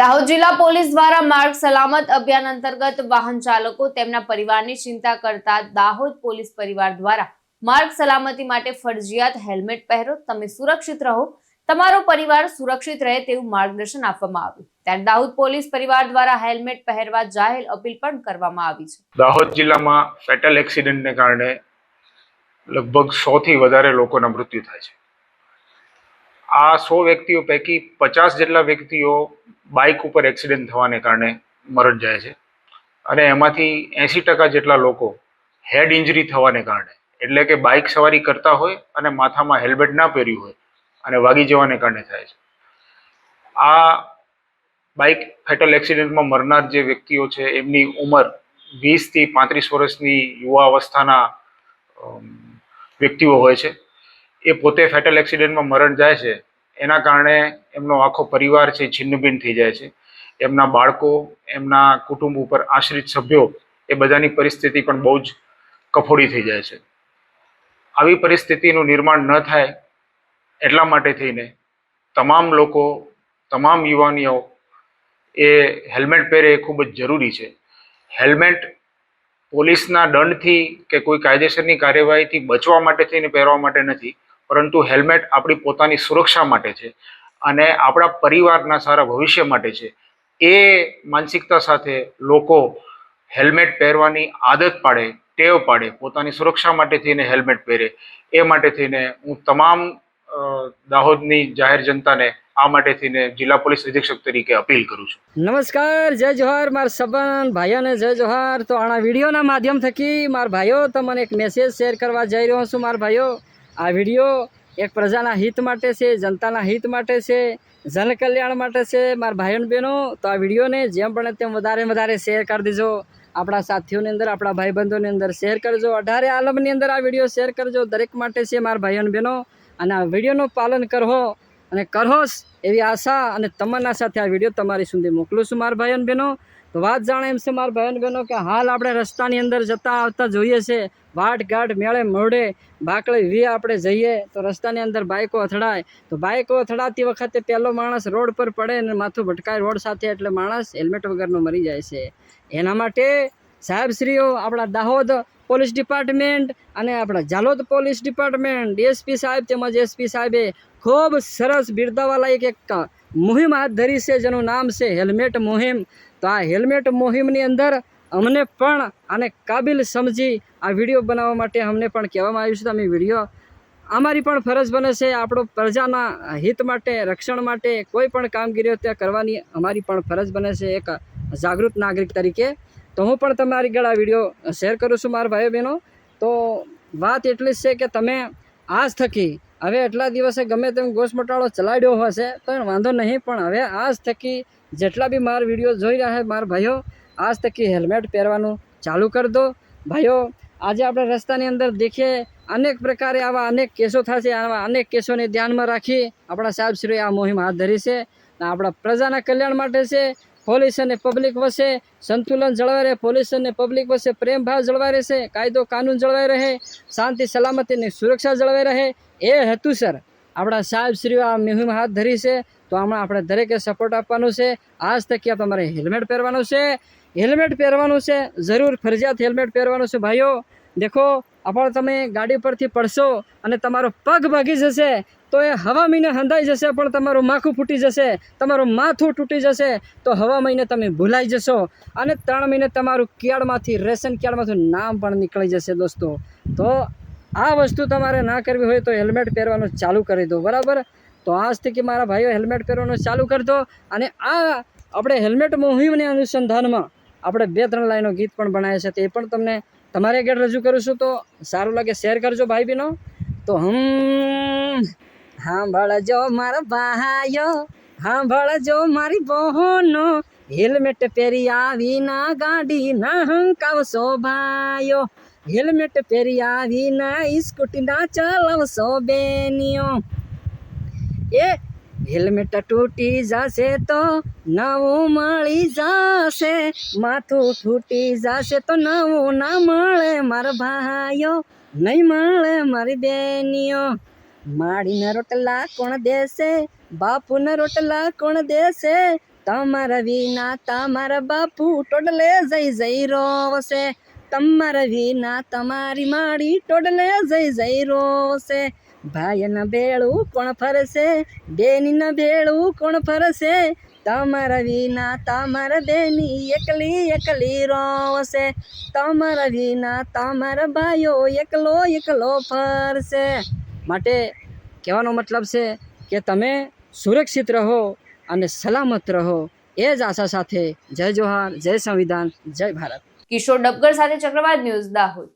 દાહોદ જિલ્લા પોલીસ દ્વારા માર્ગ સલામત અભિયાન અંતર્ગત વાહન ચાલકો તેમના પરિવારની ચિંતા કરતા દાહોદ પોલીસ પરિવાર દ્વારા માર્ગ સલામતી માટે ફરજિયાત હેલ્મેટ પહેરો, તમે સુરક્ષિત રહો, તમારો પરિવાર સુરક્ષિત રહે તેવું માર્ગદર્શન આપવામાં આવ્યું. ત્યારે દાહોદ પોલીસ પરિવાર દ્વારા હેલ્મેટ પહેરવા જાહેર અપીલ પણ કરવામાં આવી છે. દાહોદ જિલ્લામાં ફેટલ એક્સિડન્ટને કારણે લગભગ સોથી વધારે લોકોના મૃત્યુ થાય છે. આ સો વ્યક્તિઓ પૈકી પચાસ જેટલા વ્યક્તિઓ બાઇક ઉપર એક્સિડન્ટ થવાને કારણે મરણ જાય છે. અને એમાંથી એંસી ટકા જેટલા લોકો હેડ ઇન્જરી થવાને કારણે, એટલે કે બાઇક સવારી કરતા હોય અને માથામાં હેલ્મેટ ના પહેર્યું હોય અને વાગી જવાને કારણે થાય છે. આ બાઇક ફેટલ એક્સિડન્ટમાં મરનાર જે વ્યક્તિઓ છે, એમની ઉંમર વીસથી પાંત્રીસ વર્ષની યુવા અવસ્થાના વ્યક્તિઓ હોય છે. એ પોતે ફેટલ એક્સિડન્ટમાં મરણ જાય છે, એના કારણે એમનો આખો પરિવાર છે છિન્નભિન્ન થઈ જાય છે. એમના બાળકો, એમના કુટુંબ ઉપર આશ્રિત સભ્યો એ બધાની પરિસ્થિતિ પણ બહુ જ કફોડી થઈ જાય છે. આવી પરિસ્થિતિનું નિર્માણ ન થાય એટલા માટે થઈને તમામ લોકો, તમામ યુવાનીઓ એ હેલ્મેટ પહેરે એ ખૂબ જ જરૂરી છે. હેલ્મેટ પોલીસના દંડથી કે કોઈ કાયદેસરની કાર્યવાહીથી બચવા માટે થઈને પહેરવા માટે નથી પરંતુ હેલ્મેટ આપણી પોતાની સુરક્ષા માટે છે અને આપણા પરિવારના સારા ભવિષ્ય માટે છે. એ માનસિકતા સાથે લોકો હેલ્મેટ પહેરવાની આદત પાડે, ટેવ પાડે, પોતાની સુરક્ષા માટે થઈને હેલ્મેટ પહેરે. એ માટે થઈને હું તમામ દાહોદની જાહેર જનતાને આ માટે થઈને જિલ્લા પોલીસ અધિક્ષક તરીકે અપીલ કરું છું. નમસ્કાર, જય જોહાર મારા સંબંધ ભાઈઓને, જય જોહાર. તો આના વિડીયોના માધ્યમ થકી મારા ભાઈઓ તમને એક મેસેજ શેર કરવા જઈ રહ્યો છું, મારા ભાઈઓ. આ વીડિયો એક પ્રજાના હિત માટે છે, જનતાના હિત માટે છે, જનકલ્યાણ માટે છે. મારા ભાઈઓ બહેનો, તો આ વિડીયોને જેમ બને તેમ વધારે વધારે શેર કરી દેજો. આપણા સાથીઓની અંદર, આપણા ભાઈબંધોની અંદર શેર કરજો. અઢારે આલમની અંદર આ વીડિયો શેર કરજો દરેક માટે છે, મારા ભાઈઓ બહેનો. અને આ વિડીયોનું પાલન કરો અને કરહો એવી આશા અને તમન્ના સાથે આ વીડિયો તમારી સુધી મોકલું છું, મારા ભાઈઓ બહેનો. તો વાત જાણે એમ છે, મારા બહેન બહેનો કે હાલ આપણે રસ્તાની અંદર જતા આવતા જોઈએ છે. વાટઘાટ મેળે મોડે બાકડે વી આપણે જઈએ. તો રસ્તાની અંદર બાઇકો અથડાય. તો બાઇકો અથડાતી વખતે પહેલો માણસ રોડ પર પડે અને માથું ભટકાય રોડ સાથે એટલે માણસ હેલ્મેટ વગરનો મરી જાય છે. એના માટે સાહેબશ્રીઓ, આપણા દાહોદ પોલીસ ડિપાર્ટમેન્ટ અને આપણા જાલોદ પોલીસ ડિપાર્ટમેન્ટ, ડીએસપી સાહેબ તેમજ એસપી સાહેબે ખૂબ સરસ બિરદાવાલાયક એક મુહિમ હાથ ધરી છે, જેનું નામ છે હેલ્મેટ મુહિમ. તો આ હેલ્મેટ મુહિમની અંદર અમને પણ આને કાબિલ સમજી આ વીડિયો બનાવવા માટે અમને પણ કહેવામાં આવ્યું છે. તો અમે વીડિયો અમારી પણ ફરજ બને છે આપણો પ્રજાના હિત માટે, રક્ષણ માટે કોઈ પણ કામગીરીઓ ત્યાં કરવાની અમારી પણ ફરજ બને છે એક જાગૃત નાગરિક તરીકે. તો હું પણ તમારી આગળ આ વીડિયો શેર કરું છું, મારા ભાઈઓ બહેનો. તો વાત એટલી જ છે કે તમે આજ થકી હવે એટલા દિવસે ગમે તેમ ગોશ મટાળો ચલાડ્યો હશે તો વાંધો નહીં, પણ હવે આજ થકી જેટલા બી મારા વીડિયો જોઈ રહ્યા છે મારા ભાઈઓ, આજ થકી હેલ્મેટ પહેરવાનું ચાલુ કરી દો. ભાઈઓ, આજે આપણે રસ્તાની અંદર દેખીએ, અનેક પ્રકારે આવા અનેક કેસો થશે, આવા અનેક કેસોને ધ્યાનમાં રાખી આપણા સાહેબશ્રીએ આ મુહિમ હાથ ધરી છે. આપણા પ્રજાના કલ્યાણ માટે છે પોલીસ અને પબ્લિક વચ્ચે સંતુલન જળવાઈ રહે, પોલીસ અને પબ્લિક વચ્ચે પ્રેમ ભાવ જળવાઈ રહેશે, કાયદો કાનૂન જળવાઈ રહે, શાંતિ સલામતીની સુરક્ષા જળવાઈ રહે. એ હેતુસર આપણા સાહેબશ્રીઓ આ મુહિમ હાથ ધરી છે, તો આમાં આપણે દરેકે સપોર્ટ આપવાનું છે. આજ તકી તમારે હેલ્મેટ પહેરવાનું છે. હેલ્મેટ પહેરવાનું છે, જરૂર ફરજિયાત હેલ્મેટ પહેરવાનું છે. ભાઈઓ, દેખો, આપણે તમે ગાડી પરથી પડશો અને તમારો પગ ભાગી જશે તો એ હવા મહિને હંધાઈ જશે, પણ તમારું માથું ફૂટી જશે, તમારું માથું તૂટી જશે, તો હવા મહિને તમે ભૂલાઈ જશો. અને ત્રણ મહિને તમારું કેળમાંથી, રેશન કેળમાંથી નામ પણ નીકળી જશે દોસ્તો. તો આ વસ્તુ તમારે ના કરવી હોય તો હેલ્મેટ પહેરવાનું ચાલુ કરી દો, બરાબર? તો આજથી કે મારા ભાઈઓ હેલ્મેટ પહેરવાનું ચાલુ કરી દો. અને આ આપણે હેલ્મેટ મુહિમની અનુસંધાનમાં આપણે બે ત્રણ લાઈનો ગીત પણ બનાવ્યા છે, તે પણ તમને તમારે આગળ રજૂ કરું છું. તો સારું લાગે, શેર કરજો ભાઈ બહેનો તો હમ. સાંભળજો મારો ભાઈઓ સાંભળજો મારી બહોનો. હેલ્મેટ પહેરી આવી ના ગાડી ના હંકાવશો ભાઈઓ હેલ્મેટ પહેરી આવી ના સ્કૂટી ના ચલાવશો બેનીઓ એ હેલ્મેટ તૂટી જશે તો નવું મળી જશે. માથું તૂટી જશે તો નવું ના મળે મારા ભાઈઓ, નહીં મળે મારી બેનીઓ. માડીના રોટલા કોણ દેશે? બાપુના રોટલા કોણ દેશે? તમારા વિના તમારા બાપુ ટોડલે જઈ જઈ રોવશે તમારા વિના તમારી માડી ટોડલે જઈ જઈ રોવશે ભાઈના ભેળું કોણ ફરશે? બેનીના ભેળું કોણ ફરશે? તમારા વિના તમારા બેની એકલી એકલી રોવશે તમારા વિના તમારા ભાઈઓ એકલો એકલો ફરશે. માટે કહેવાનો મતલબ છે કે તમે સુરક્ષિત રહો અને સલામત રહો. એ જ આશા સાથે જય જોહાર જય સંવિધાન, જય ભારત. કિશોર ડબગર સાથે ચક્રવાત ન્યૂઝ દાહોદ.